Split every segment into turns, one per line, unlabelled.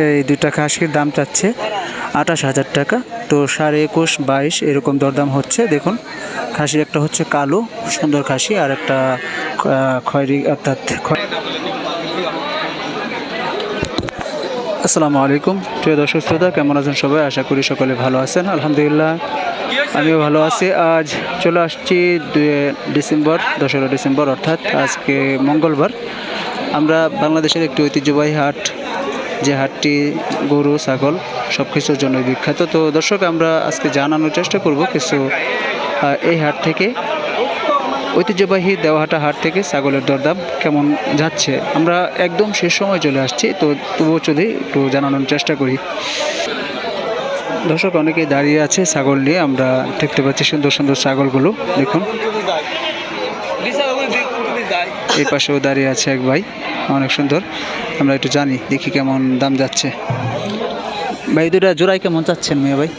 এই দুটা খাসির দাম চাচ্ছে আঠাশ হাজার টাকা। তো সাড়ে একুশ, বাইশ, এরকম দরদাম হচ্ছে। দেখুন, খাসির একটা হচ্ছে কালো, সুন্দর খাসি, আর একটা খয়েরি, অর্থাৎ আসসালামু আলাইকুম। প্রিয় দর্শক শ্রোতা, কেমন আছেন সবাই? আশা করি সকলে ভালো আছেন। আলহামদুলিল্লাহ, আমিও ভালো আছি। আজ চলে আসছি ডিসেম্বর দশরা ডিসেম্বর, অর্থাৎ আজকে মঙ্গলবার। আমরা বাংলাদেশের একটি ঐতিহ্যবাহী হাট যে হাটটি, গরু, ছাগল সব কিছুর জন্য বিখ্যাত। তো দর্শক, আমরা আজকে জানানোর চেষ্টা করব কিছু এই হাট থেকে ঐতিহ্যবাহী দেওয়াহাটা হাট থেকে ছাগলের দরদাম কেমন যাচ্ছে? আমরা একদম শেষ সময় চলে আসছি, তো তবুও যদি একটু জানানোর চেষ্টা করি। দর্শক অনেকে দাঁড়িয়ে আছে ছাগল নিয়ে, আমরা দেখতে পাচ্ছি সুন্দর সুন্দর ছাগলগুলো, দেখুন। এই পাশেও দাঁড়িয়ে আছে এক ভাই। অনেক সুন্দর। আমরা একটু জানি, দেখি কেমন দাম যাচ্ছে। ভাই দুটা জোড়াই কেমন চাচ্ছেন মেয়ে ভাই?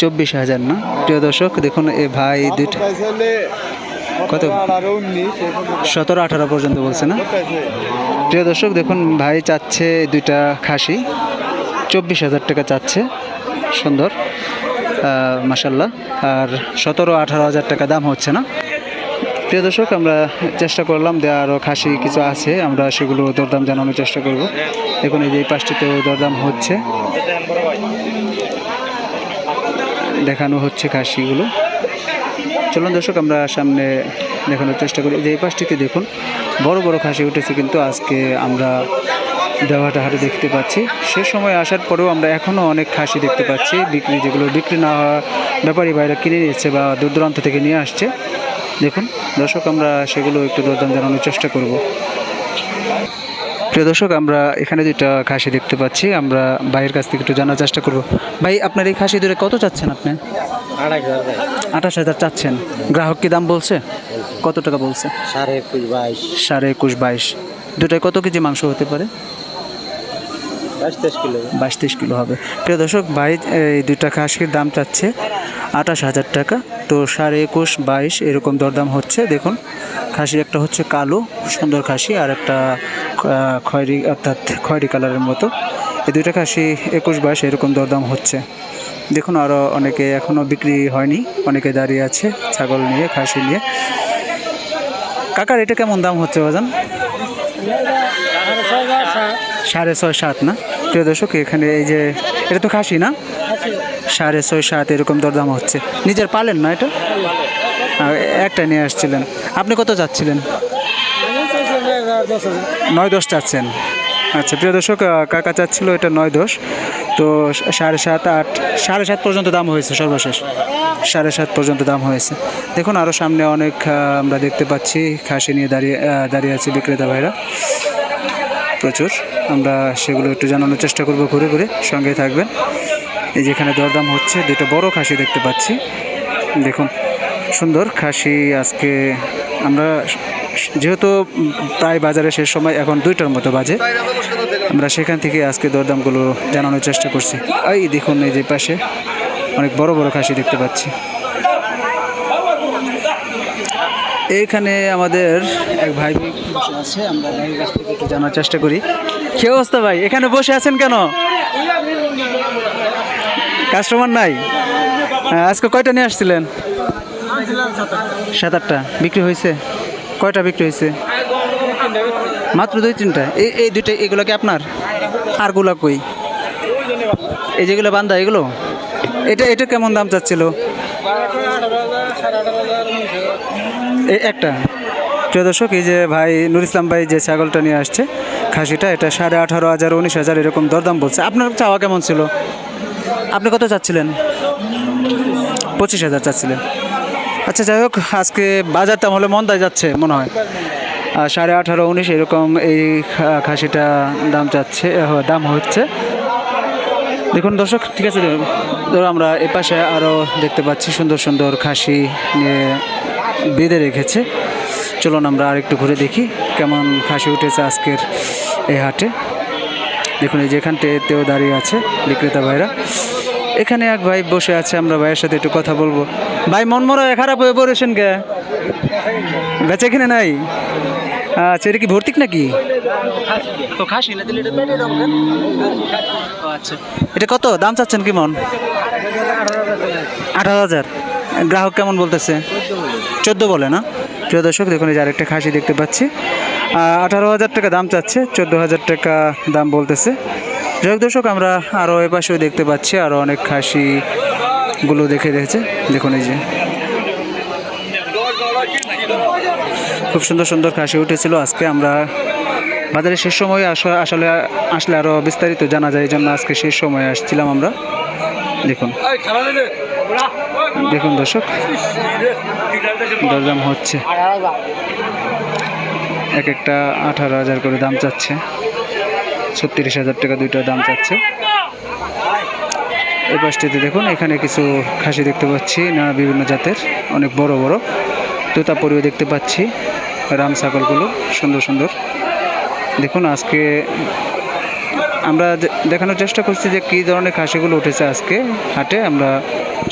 চব্বিশ
হাজার না? প্রিয় দর্শক, দেখুন, এ ভাই
হলে
কত? সতেরো, আঠারো পর্যন্ত বলছে না? প্রিয় দর্শক, দেখুন, ভাই চাচ্ছে দুইটা খাসি। চব্বিশ হাজার টাকা চাচ্ছে। সুন্দর। মাসাল্লাহ আর সতেরো, আঠারো হাজার টাকা দাম হচ্ছে না? প্রিয় দর্শক, আমরা চেষ্টা করলাম যে আরও খাসি কিছু আছে, আমরা সেগুলো দরদাম জানানোর চেষ্টা করব। দেখুন, এই যে এই পাশটিতেও দরদাম হচ্ছে। দেখানো হচ্ছে খাসিগুলো। চলুন দর্শক, আমরা সামনে দেখানোর চেষ্টা করি। যে এই পাশটিতে দেখুন, বড় বড় খাসি উঠেছে, কিন্তু আজকে আমরা দেওয়াটা হাটে দেখতে পাচ্ছি। সে সময় আসার পরেও আমরা এখনও অনেক খাসি দেখতে পাচ্ছি। বিক্রি, যেগুলো বিক্রি না হওয়া ব্যাপারী বাইরে কিনে নিচ্ছে বা দূর দূরান্ত থেকে নিয়ে আসছে। দেখুন দর্শক আমরা সেগুলো একটু দরদাম জানানোর চেষ্টা করব। প্রিয় দর্শক আমরা এখানে দুইটা খাসি দেখতে পাচ্ছি আমরা ভাইয়ের কাছ থেকে একটু জানার চেষ্টা করব। ভাই আপনার এই খাসি দূরে কত চাচ্ছেন আপনি? আঠাশ হাজার চাচ্ছেন। গ্রাহক কি দাম বলছে? কত টাকা বলছে?
সাড়ে একুশ বাইশ।
সাড়ে একুশ বাইশ। দুটায় কত কেজি মাংস হতে পারে?
বাইশ তেইশ কিলো।
বাইশ তেইশ কিলো হবে। প্রিয় দর্শক ভাই এই দুইটা খাসির দাম চাচ্ছে আঠাশ হাজার টাকা। তো সাড়ে একুশ বাইশ এরকম দরদাম হচ্ছে। দেখুন খাসির একটা হচ্ছে কালো সুন্দর খাসি আর একটা খয়েরি অর্থাৎ খয়েরি কালারের মতো। এই দুইটা খাসি একুশ বাইশ এরকম দরদাম হচ্ছে। দেখুন আরও অনেকে এখনও বিক্রি হয়নি অনেকে দাঁড়িয়ে আছে ছাগল নিয়ে খাসি নিয়ে। কাকার এটা কেমন দাম হচ্ছে বাজান? সাড়ে ছয় সাত। না? প্রিয় দর্শক এখানে এই যে এটা তো খাসি না? সাড়ে ছয় সাত এরকম দরদাম হচ্ছে। নিজের পালেন না এটা? একটা নিয়ে আসছিলেন। আপনি কত চাচ্ছিলেন? নয় দশ চাচ্ছেন। আচ্ছা প্রিয় দর্শক কাকা চাচ্ছিল এটা নয় দশ। তো সাড়ে সাত আট, সাড়ে সাত পর্যন্ত দাম হয়েছে সর্বশেষ। সাড়ে সাত পর্যন্ত দাম হয়েছে। দেখুন আরও সামনে অনেক আমরা দেখতে পাচ্ছি, খাসি নিয়ে দাঁড়িয়ে দাঁড়িয়ে আছে বিক্রেতা ভাইরা। প্রচুর। আমরা সেগুলো একটু জানানোর চেষ্টা করব ঘুরে ঘুরে। সঙ্গে থাকবেন। এই যেখানে দরদাম হচ্ছে দুটো বড় খাসি দেখতে পাচ্ছি। দেখুন, সুন্দর খাসি আজকে। আমরা যেহেতু প্রায় বাজারে শেষ সময়, এখন দুইটার মতো বাজে। আমরা সেখান থেকে আজকে দরদামগুলো জানানোর চেষ্টা করছি। এই দেখুন, এই যে পাশে অনেক বড় বড় খাসি দেখতে পাচ্ছি। এইখানে আমাদের এক ভাই বসে আছে, আমরা ভাইয়ের কাছ থেকে একটু জানার চেষ্টা করি। কি অবস্থা ভাই? এখানে বসে আছেন কেন? কাস্টমার নাই? হ্যাঁ, আজকে কয়টা নিয়ে আসছিলেন? সাত আটটা। বিক্রি হয়েছে? কয়টা বিক্রি হয়েছে? মাত্র দুই তিনটা। এই এই দুইটা এগুলো কি আপনার? আরগুলা কই? এই যেগুলো বান্ধা এগুলো? এটা এটা কেমন দাম চাচ্ছিল? একটা। প্রিয় দর্শক এই যে ভাই নুর ইসলাম ভাই যে ছাগলটা নিয়ে আসছে খাসিটা এটা সাড়ে আঠারো হাজার উনিশ হাজার এরকম দরদাম বলছে। আপনার চাওয়া কেমন ছিল? আপনি কত চাচ্ছিলেন? পঁচিশ হাজার চাচ্ছিলেন। আচ্ছা যাই হোক, আজকে বাজার দাম হলে মন্দায় যাচ্ছে, মনে হয়। সাড়ে আঠারো, উনিশ, এরকম এই খাসিটা দাম চাচ্ছে দাম হচ্ছে। দেখুন দর্শক, ঠিক আছে ধরো আমরা এ পাশে আরও দেখতে পাচ্ছি, সুন্দর সুন্দর খাসি নিয়ে বেঁধে রেখেছে। চলুন আমরা আর একটু ঘুরে দেখি কেমন খাসি উঠেছে আজকের এই হাটে। দেখুন, এই যেখানটাতেও দাঁড়িয়ে আছে বিক্রেতা ভাইরা। এখানে এক ভাই বসে আছে আমরা ভাইয়ের সাথে একটু কথা বলব। ভাই মন মরা খারাপ হয়ে পড়েছেন কে? বেচে কিনে নাই? আচ্ছা এটা কি ভর্তিক নাকি? তো খাসি না দিলে এটা আচ্ছা। এটা কত? দাম চাচ্ছেন কি মন? আঠারো হাজার। গ্রাহক কেমন বলতেছে? চোদ্দ বলে না? প্রিয় দর্শক দেখুন এই যে আরেকটা খাসি দেখতে পাচ্ছি। আঠারো হাজার টাকা দাম চাচ্ছে চোদ্দ হাজার টাকা দাম বলতেছে। যাই দর্শক, আমরা আরও এ পাশেও দেখতে পাচ্ছি আরও অনেক খাসিগুলো দেখে রেখেছে দেখুন এই যে। খুব সুন্দর সুন্দর খাসি উঠেছিল। আজকে আমরা বাজারে শেষ সময় আস- আসলে আসলে আরও বিস্তারিত জানা যায়, এই জন্য আজকে শেষ সময় আসছিলাম আমরা। দেখুন। দেখুন দর্শক, দরদাম হচ্ছে। এক একটা আঠারো হাজার করে দাম চাচ্ছে। ছত্রিশ হাজার টাকা দুইটা দাম চাচ্ছে। এই পাশটিতে দেখুন, এখানে কিছু খাসি দেখতে পাচ্ছি না বিভিন্ন জাতের, অনেক বড় বড়। তোতাপুরিও দেখতে পাচ্ছি, রাম ছাগলগুলো, সুন্দর সুন্দর। দেখুন, আজকে আমরা দেখানোর চেষ্টা করছি যে কী ধরনের খাসিগুলো উঠেছে আজকে হাটে। আমরা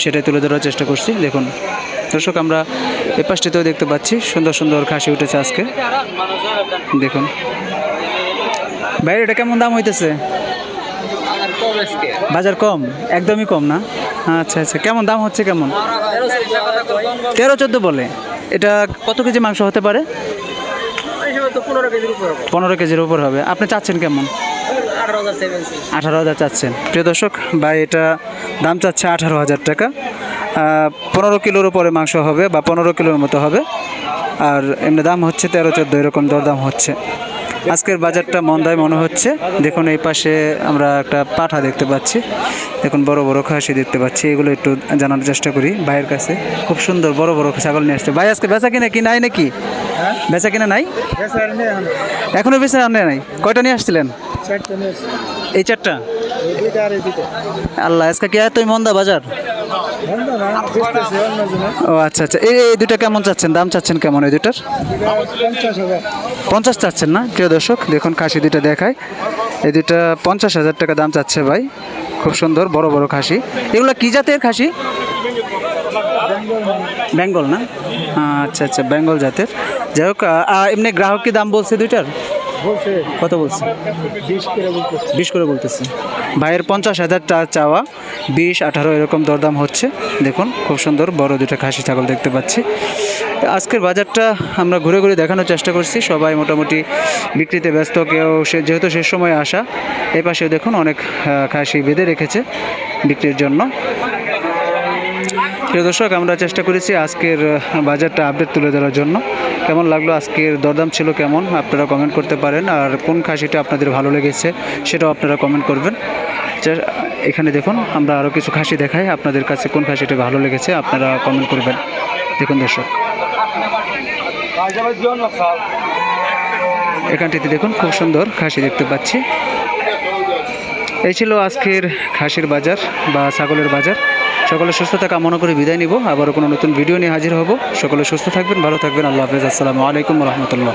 সেটাই তুলে ধরার চেষ্টা করছি। দেখুন, দর্শক, আমরা এ পাশটিতেও দেখতে পাচ্ছি, সুন্দর সুন্দর খাসি উঠেছে আজকে। দেখুন। বাইরে এটা কেমন দাম হইতেছে? বাজার কম? একদমই কম না? আচ্ছা আচ্ছা। কেমন দাম হচ্ছে কেমন? তেরো চোদ্দ বলে। এটা কত কেজি মাংস হতে পারে? পনেরো কেজির উপর হবে। আপনি চাচ্ছেন কেমন? আঠারো হাজার চাচ্ছেন। প্রিয় দর্শক, ভাই, এটা দাম চাচ্ছে আঠারো হাজার টাকা। পনেরো কিলোর উপরে মাংস হবে বা পনেরো কিলোর মতো হবে। আর এমনি দাম হচ্ছে তেরো চোদ্দ, এরকম দরদাম হচ্ছে। আজকের বাজারটা মন্দায় মনে হচ্ছে। দেখুন এই পাশে আমরা একটা পাঠা দেখতে পাচ্ছি। দেখুন বড় বড় খাসি দেখতে পাচ্ছি। এগুলো একটু জানার চেষ্টা করি ভাইয়ের কাছে। খুব সুন্দর বড় বড় ছাগল নিয়ে আসছে। ভাই আজকে বেচা কিনা কি? নাই নাকি? বেচা কিনা নাই? এখনও। বেচা আনে নাই? কয়টা নিয়ে আসছিলেন? এই চারটা? আল্লাহ আজকে কি এতই মন্দা বাজার? ও আচ্ছা আচ্ছা। এই এই দুটা কেমন চাচ্ছেন? দাম চাচ্ছেন কেমন এই দুটার পঞ্চাশ চাচ্ছেন না প্রিয় দর্শক? দেখুন খাসি দুটো দেখায় এই দুটা পঞ্চাশ হাজার টাকা দাম চাচ্ছে ভাই। খুব সুন্দর বড় বড় খাসি। এগুলো কি জাতের খাসি? বেঙ্গল না? আচ্ছা আচ্ছা বেঙ্গল জাতের। যাই হোক এমনি গ্রাহক কি দাম বলছে দুইটার? কত বলছে? বিশ করে বলতেছে। ভাইয়ের পঞ্চাশ হাজার টা চাওয়া, বিশ, আঠারো, এরকম দরদাম হচ্ছে। দেখুন, খুব সুন্দর, বড় দুটা খাসি ছাগল দেখতে পাচ্ছি। আজকের বাজারটা আমরা ঘুরে ঘুরে দেখানোর চেষ্টা করছি। সবাই মোটামুটি বিক্রিতে ব্যস্ত, কেউ সে, যেহেতু শেষ সময় আসা এ পাশেও দেখুন অনেক খাসি বেঁধে রেখেছে বিক্রির জন্য। প্রিয় দর্শক, আমরা চেষ্টা করেছি আজকের বাজারটা আপডেট তুলে ধরার জন্য। কেমন লাগল আজকের, দরদাম ছিল কেমন? আপনারা কমেন্ট করতে পারেন। আর কোন খাসিটা আপনাদের ভালো লেগেছে, সেটাও আপনারা কমেন্ট করবেন। যা- এখানে দেখুন, আমরা আরও কিছু খাসি দেখাই। আপনাদের কাছে কোন খাসিটা ভালো লেগেছে, আপনারা কমেন্ট করবেন। দেখুন দর্শক। এখানটিতে দেখুন, খুব সুন্দর খাসি দেখতে পাচ্ছি। এই ছিল আজকের খাসির বাজার বা ছাগলের বাজার। সকলে সুস্থ থাকা, মনে করে বিদায় নিব। আবারও কোনো নতুন ভিডিও নিয়ে হাজির হব। সকলে সুস্থ থাকবেন, ভালো থাকবেন। আল্লাহ হাফেজ। আসসালামু আলাইকুম রহমতুল্লাহ।